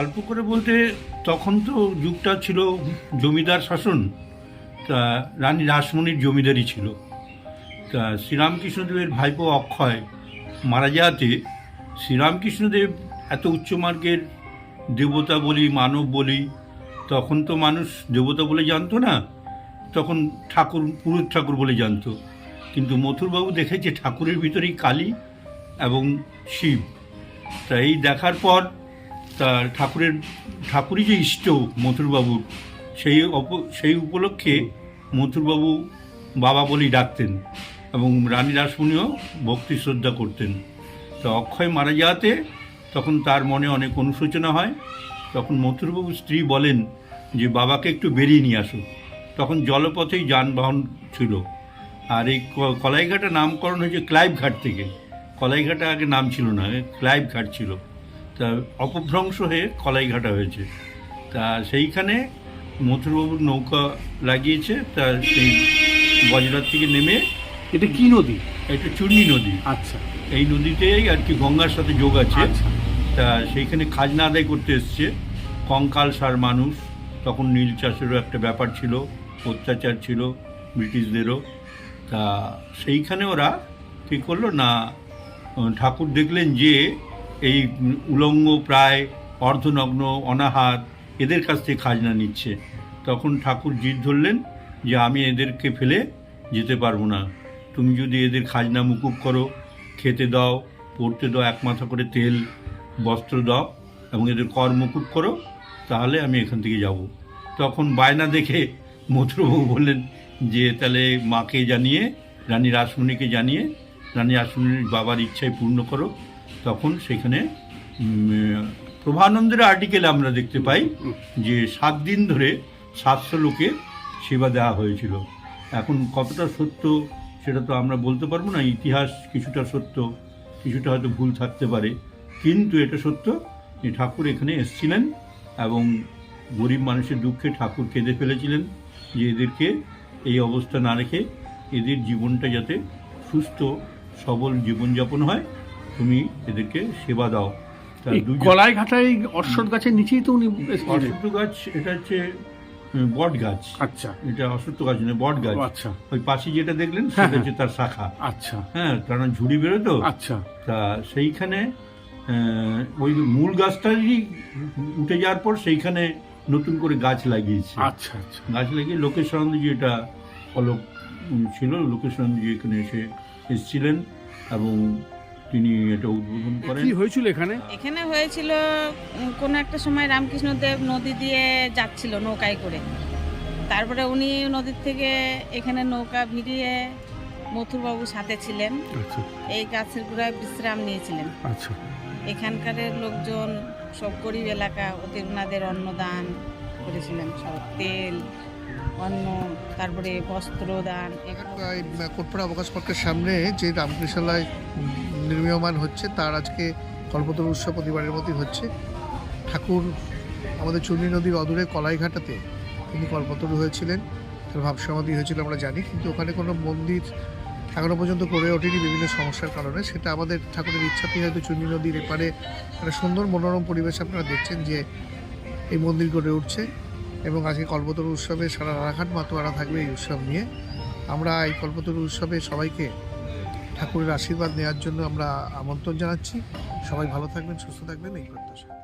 অল্প করে বলতে তখন তো যুগটা ছিল জমিদার শাসন, তা রানী রাসমণির জমিদারি ছিল। তা শ্রীরামকৃষ্ণদেবের ভাইপো অক্ষয় মারা যাওয়াতে শ্রীরামকৃষ্ণদেব এত উচ্চমার্গের দেবতা বলি, মানব বলি, তখন তো মানুষ দেবতা বলে জানতো না, তখন ঠাকুর পুরুষ ঠাকুর বলে জানতো। কিন্তু মথুরবাবু দেখেছে ঠাকুরের ভিতরেই কালী এবং শিব। তা এই দেখার পর তার ঠাকুরের, ঠাকুরই যে ইষ্ট মথুরবাবুর সেই সেই উপলক্ষে মথুরবাবু বাবা বলেই ডাকতেন এবং রানী রাসমণিও ভক্তি শ্রদ্ধা করতেন। তো অক্ষয় মারা যাওয়াতে তখন তার মনে অনেক অনুশোচনা হয়। তখন মথুরবাবুর স্ত্রী বলেন যে, বাবাকে একটু বেরিয়ে নিয়ে আসো। তখন জলপথেই যানবাহন ছিল। আর এই কলাইঘাটা নামকরণ হয়েছে ক্লাইভ ঘাট থেকে। কলাইঘাটা আগে নাম ছিল না ক্লাইভ ঘাট ছিল। তা অপভ্রংশ হয়ে কলাইঘাটা হয়েছে। তা সেইখানে মথুরবাবুর নৌকা লাগিয়েছে তা সেই বজরাত থেকে নেমে এটা কি নদী? একটা চূর্ণী নদী। আচ্ছা। এই নদীতেই আর কি গঙ্গার সাথে যোগ আছে। আচ্ছা। তা সেইখানে খাজনা আদায় করতে এসছে। কঙ্কাল সার মানুষ তখন নীল চাষেরও একটা ব্যাপার ছিল অত্যাচার ছিল ব্রিটিশদেরও। তা সেইখানে ওরা কী করল না ঠাকুর দেখলেন যে এই উলঙ্গ প্রায়, অর্ধনগ্ন অনাহাত এদের কাছ থেকে খাজনা নিচ্ছে। তখন ঠাকুর জিদ ধরলেন যে, আমি এদেরকে ফেলে যেতে পারব না। তুমি যদি এদের খাজনা মুকুব করো, খেতে দাও, পড়তে দাও, এক মাথা করে তেল, বস্ত্র দাও এবং এদের কর মুকুব করো, তাহলে আমি এখান থেকে যাব। তখন বায়না দেখে মথুরবাবু বললেন, যে, তাহলে মাকে জানিয়ে, রানী রাসমণিকে জানিয়ে, রানী রাসমণির বাবার ইচ্ছায় পূর্ণ করো। তখন সেখানে প্রভানন্দের আর্টিকেলে আমরা দেখতে পাই যে সাত দিন ধরে সাতশো লোকে সেবা দেওয়া হয়েছিল। এখন কতটা সত্য সেটা তো আমরা বলতে পারব না, ইতিহাস কিছুটা সত্য, কিছুটা হয়তো ভুল থাকতে পারে, কিন্তু এটা সত্য যে ঠাকুর এখানে এসেছিলেন এবং গরিব মানুষের দুঃখে ঠাকুর কেঁদে ফেলেছিলেন যে এদেরকে এই অবস্থা না রেখে এদের জীবনটা যাতে সুস্থ, সবল জীবনযাপন হয়। তুমি এদেরকে সেবা দাও। এই দুজন- কলাই ঘাটায় অশ্বর গাছের নিচেই তো উনি। অশ্বত্থ গাছ এটা হচ্ছে বট গাছ। আচ্ছা। এটা অশ্বত্থ গাছ নয় বট গাছ। আচ্ছা। ওই পাশে যেটা দেখলেন হ্যাঁ, সেটা হচ্ছে তার শাখা। আচ্ছা। হ্যাঁ কারণ ঝুড়ি বেরোতো। আচ্ছা। তা সেইখানে ওই মূল গাছটারই উঠে যাওয়ার পর সেইখানে নতুন করে গাছ লাগিয়েছে। আচ্ছা আচ্ছা। গাছ লাগিয়ে লোকেশ আনন্দজি এটা ফলো ছিল লোকেশ আনন্দজি এখানে এসে এসেছিলেন এবং তিনি এটা উদ্বোধন করেন। কি হয়েছিল এখানে? এখানে হয়েছিল কোনো একটা সময় রামকৃষ্ণদেব নদী দিয়ে যাচ্ছিল নৌকায় করে। তারপরে উনি নদীর থেকে এখানে নৌকা ভিড়িয়ে মথুরবাবু সাথে ছিলেন। আচ্ছা। এই গাছের গোড়ায় বিশ্রাম নিয়েছিলেন। আচ্ছা। এখানকার লোকজন সব গরিব এলাকা ওদের ওনাদের অন্নদান করেছিলেন। সব তেল অন্ন, তারপরে বস্ত্র, দান কোটপাড়া অবকাশ পার্কের সামনে যে রামকৃষ্ণালয় নির্মীয়মান হচ্ছে, তার আজকে কল্পতরু উৎসব প্রতিবারের মতোই হচ্ছে। ঠাকুর আমাদের চূর্ণী নদীর অদূরে কলাইঘাটাতে তিনি কল্পতরু হয়েছিলেন। তার ভাবসমাধি হয়েছিল আমরা জানি, কিন্তু ওখানে কোনো মন্দির এখনও পর্যন্ত করে ওঠেনি বিভিন্ন সমস্যার কারণে। সেটা আমাদের ঠাকুরের ইচ্ছাতেই হয়তো চূর্ণী নদীর এপারে একটা সুন্দর মনোরম পরিবেশ আপনারা দেখছেন যে এই মন্দির গড়ে উঠছে। এবং আজকে কল্পতরু উৎসবে সারা রানাঘাট মাতোয়ারা থাকবে এই উৎসব নিয়ে। আমরা এই কল্পতরু উৎসবে সবাইকে ঠাকুরের আশীর্বাদ নেওয়ার জন্য আমরা আমন্ত্রণ জানাচ্ছি। সবাই ভালো থাকবেন, সুস্থ থাকবেন, এই প্রত্যাশা।